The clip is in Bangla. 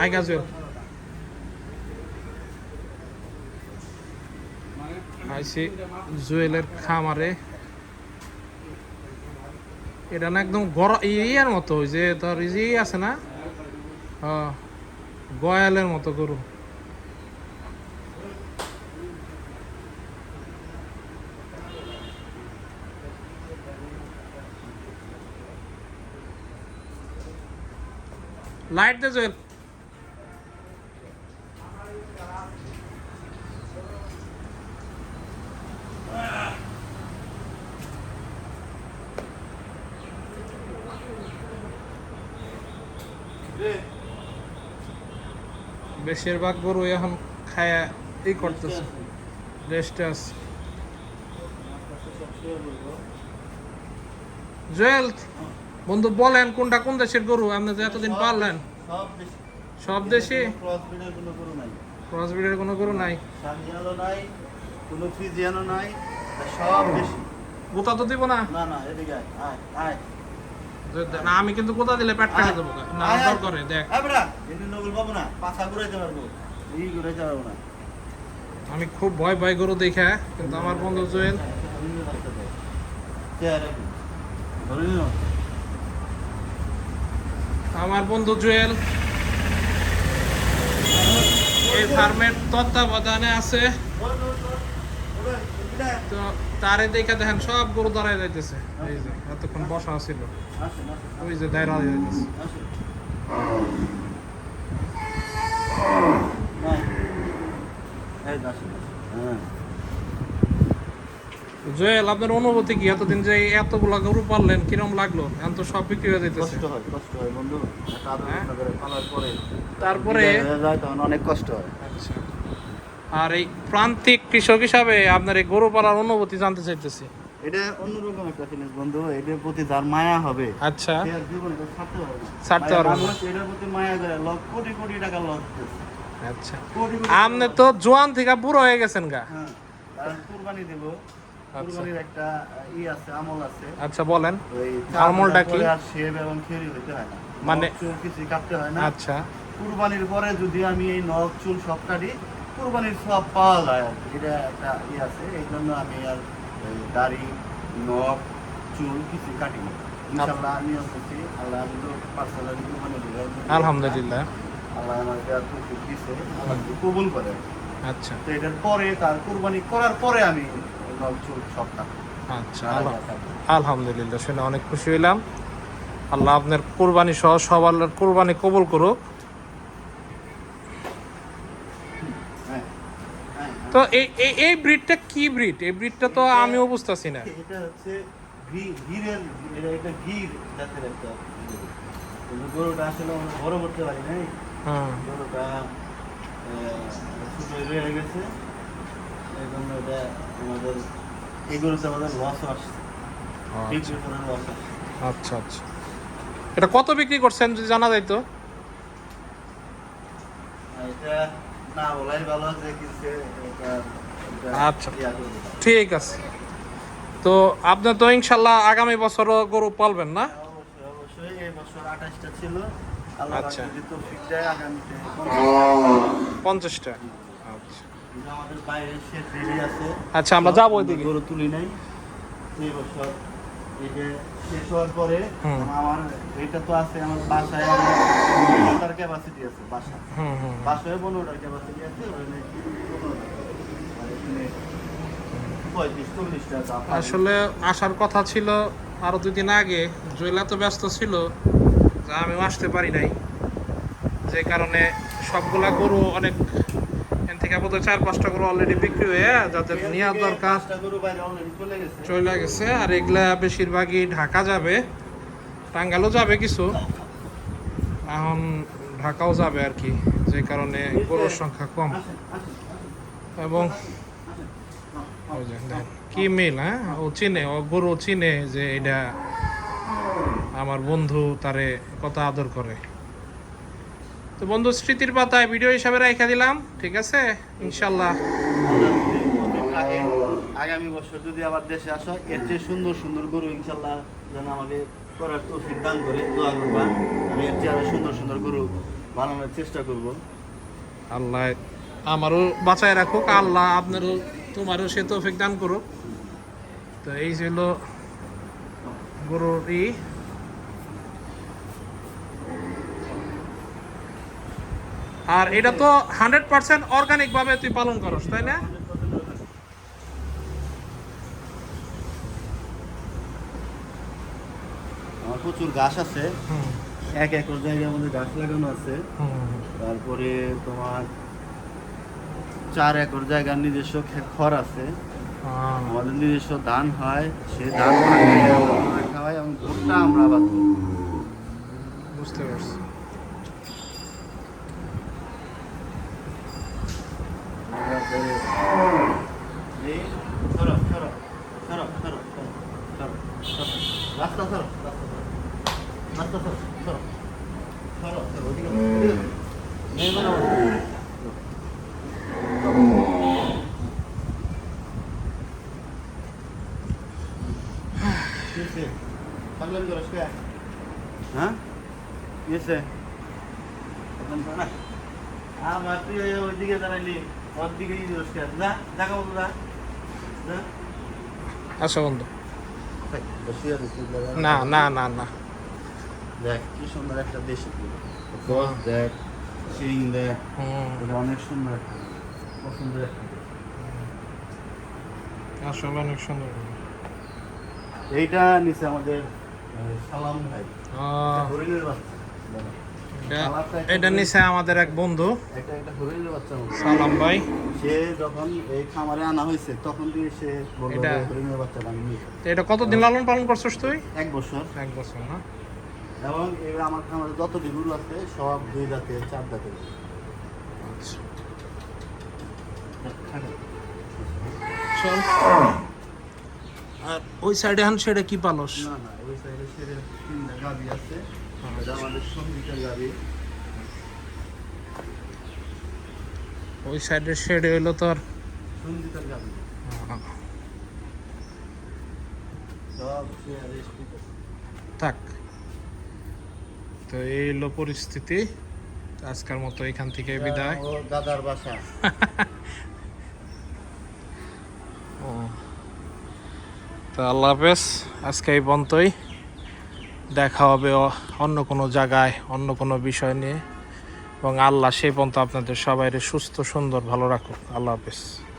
আই গাজল আইসি জুয়েলের খামারে। এটা না একদম গর ইয়ার মতো যে তোর এই যে আছে না? হ্যাঁ, গয়ালের মতো গরু। লাইট দে জুয়েল বেশিরভাগ গরু এখন খায়া ই করতেছে রেস্টে আছে। জুয়েল বন্ধু বলেন কোনটা কোন দেশের গরু? আপনি যে এতদিন পারলেন। সব দেশে ক্রস ব্রিডের কোনো গরু নাই। ক্রস ব্রিডের কোনো গরু নাই। কোনো ফ্রিজিয়ানও নাই সব গোতা তো দিব না? না না এদিকে আয় আয় না আমি কিন্তু কোথা দিলে পেট কেটে দেবো? না আয়, দর আয়। করে দেখ। আয় বেটা, এমনি নবুল পাবো না পাছা ঘুরাইতে পারব। এই ঘুরাইতে পারব না। আমি খুব ভয় ভয় গরু দেখে কিন্তু আমার বন্ধু জুয়েল চেয়ারে ধরে নিও আমার বন্ধু জুয়েল। এই ফার্মের তত্ত্বাবধানে আছে। তো তারে দেখে দেখেন, সব গরু দাঁড়ায় যাইতেছে। এই যে, এতক্ষণ বসা ছিল। ওই যে দাঁড়া যাইতেছে। হ্যাঁ। জুয়েল আপনার অনুভূতি কি? এতদিন যে এতগুলা গরু পারলেন কিরম লাগল? এখন তো সব বিক্রি হয়ে যাইতেছে। কষ্ট হয় কষ্ট হয় বন্ধু। হ্যাঁ? পালার পরে তারপরে? যায় অনেক কষ্ট হয়। আচ্ছা। আর এই প্রান্তিক কৃষক হিসাবে আপনার এই গরু পালার অনুভূতি জানতে চাইতেছি। এটা অন্যরকম একটা জিনিস বন্ধু এটার প্রতি যার মায়া হবে আচ্ছা। ছাড়তে ছাড়তে পারবে না। এটার প্রতি মায়া করে লক্ষ কোটি কোটি টাকা লস আচ্ছা। আপনি তো জোয়ান থেকে বুড়ো হয়ে গেছেন গা। হ্যাঁ কারণ কুরবানি দেব। কুরবানির একটা ই আছে আমল আছে। আচ্ছা বলেন। আমলটা কি? আর শেভ এবং খেরি হইতে হয় না। মানে- চুল কিছু কাটতে হয় না। আচ্ছা। কুরবানির পরে যদি আমি এই নখ চুল সব কাটি কুরবানির সব পাওয়া যায় আর এটা একটা ই আছে এই জন্য আমি আর দাড়ি নখ চুল কিছু কাটি না ইনশাল্লাহ আমি আসছি আল্লাহ আমি তো পার্সোনালি কুরবানি আলহামদুলিল্লাহ। আল্লাহ আমাকে কবুল করে। আচ্ছা। তো এটার পরে তার কুরবানি করার পরে আমি নখ চুল সব আচ্ছা আলহামদুলিল্লাহ শুনে অনেক খুশি হইলাম। আল্লাহ আপনার কোরবানি সহ সব আল্লাহর কোরবানি কবুল করুক। হ্যাঁ হ্যাঁ তো এই এই ব্রিডটা কি ব্রিড? এই ব্রিডটা তো আমিও বুঝতেছি না। এটা হচ্ছে গিরের এটা এটা গির জাতের একটা গরুটা আসলে আমরা বড় করতে পারি হুম। গরুটা ছোট রয়ে গেছে। এই জন্য এটা আমাদের এই আমাদের লস আসছে। বিক্রি করার লস আসছে। আচ্ছা আচ্ছা। এটা কত বিক্রি করছেন যদি জানা যাইতো আর এটা না বলাই ভালো যে কিনছে এটা এটা আচ্ছা। ঠিক আছে। তো আপনি তো ইনশাল্লাহ আগামী বছরও গরু পালবেন না? অবশ্যই অবশ্যই। এই বছর আঠাশটা ছিল। আচ্ছা। পঞ্চাশটা। আচ্ছা আচ্ছা আমরা যাব ওইদিকে। গরু তুলি নাই। এই বছর। এই যে শেষ হওয়ার পরে আমার এটা তো আছে আমার বাসায় ক্যাপাসিটি আছে বাসা। বাসায় পনেরোটার ক্যাপাসিটি আছে ওখানে আসলে আসার কথা ছিল আরও দুই দিন আগে। জয়লা তো ব্যস্ত ছিল যা আমিও আসতে পারি নাই। যে কারণে সবগুলা গরু অনেক থেকে বোধহয় চার পাঁচটা গরু অলরেডি বিক্রি হয়ে যাদের নেওয়ার দরকার চলে গেছে। আর এগুলা বেশিরভাগই ঢাকা যাবে। টাঙ্গালও যাবে কিছু। এখন ঢাকাও যাবে আর কি যে কারণে গরুর সংখ্যা কম। এবং কি মিল হ্যাঁ? ও চিনে ও গরু চিনে যে এটা আমার বন্ধু তারে কত আদর করে। তো বন্ধু স্মৃতির পাতায় ভিডিও হিসাবে রেখে দিলাম ঠিক আছে? ইনশাল্লাহ আগামী বছর যদি আবার দেশে আসো এর চেয়ে সুন্দর সুন্দর গরু ইনশাল্লাহ যেন আমাকে করার তৌফিক দান করে দোয়া করবা। আমি এর চেয়ে আরও সুন্দর সুন্দর গরু বানানোর চেষ্টা করব। আল্লাহ আমারও বাঁচায় রাখুক আল্লাহ আপনারও তোমারও সে তো তৌফিক দান করুক। তো এই ছিল গরুর ই আর এটা তো হান্ড্রেড পার্সেন্ট অর্গানিক ভাবে তুই পালন করস তাই না? আমার প্রচুর গাছ আছে। এক একর জায়গার মধ্যে গাছ লাগানো আছে। তারপরে তোমার চার একর জায়গার নিজস্ব খড় আছে। আমাদের নিজস্ব ধান হয় সে ধান খাওয়াই এবং ভুট্টা আমরা আবাদ বুঝতে পারছি। সরো, সরো, সরো, সরো, সরো, সরো, সরো। রাস্তা সরো, রাস্তা সরো। রাস্তা সরো, সরো। সরো, সরো, ওদিকে সরো, ওদিকে সরো। নেই মানে ওদিকে। কি হয়েছে? পাগলামি করস কে? হ্যাঁ কি হয়েছে? পাগলামি কর না। আচ্ছা বন্ধু। না না না না। দেখ কি সুন্দর একটা দেশি গছ দেখ শিং দেখ অনেক সুন্দর একটা পছন্দের একটা আসলে অনেক সুন্দর। এইটা নিচে আমাদের সালাম ভাই। আহ, হরিণের বাচ্চা। এটা- এটা নিচে আমাদের এক বন্ধু। হরিণের বাচ্চা সালাম ভাই। সে যখন এই খামারে আনা হয়েছে তখন থেকে সে এটা- হরিণের বাচ্চাটা আমি এটা কতদিন লালন পালন করছিস তুই? এক বছর। এক বছর না? এবং এবার আমার খামারে যত গরু আছে সব দুই দাঁতে চার দাঁতে আচ্ছা। চল। আর ওই সাইডে হান সেটা কি পালস? না না ওই সাইডে সেরে তিনটা গাবি আছে। এটা আমাদের ওই সাইডের শেডে হইল তোর? সঙ্গীতের থাক। তো এই হলো পরিস্থিতি। আজকের মতো এখান থেকে বিদায়। দাদার বাসা। ও। তো আল্লাহ হাফেজ আজকে এই পর্যন্তই। দেখা হবে অন্য কোনো জায়গায়, অন্য কোনো বিষয় নিয়ে। এবং আল্লাহ সেই পর্যন্ত আপনাদের সবাই সুস্থ, সুন্দর, ভালো রাখুক। আল্লাহ হাফেজ।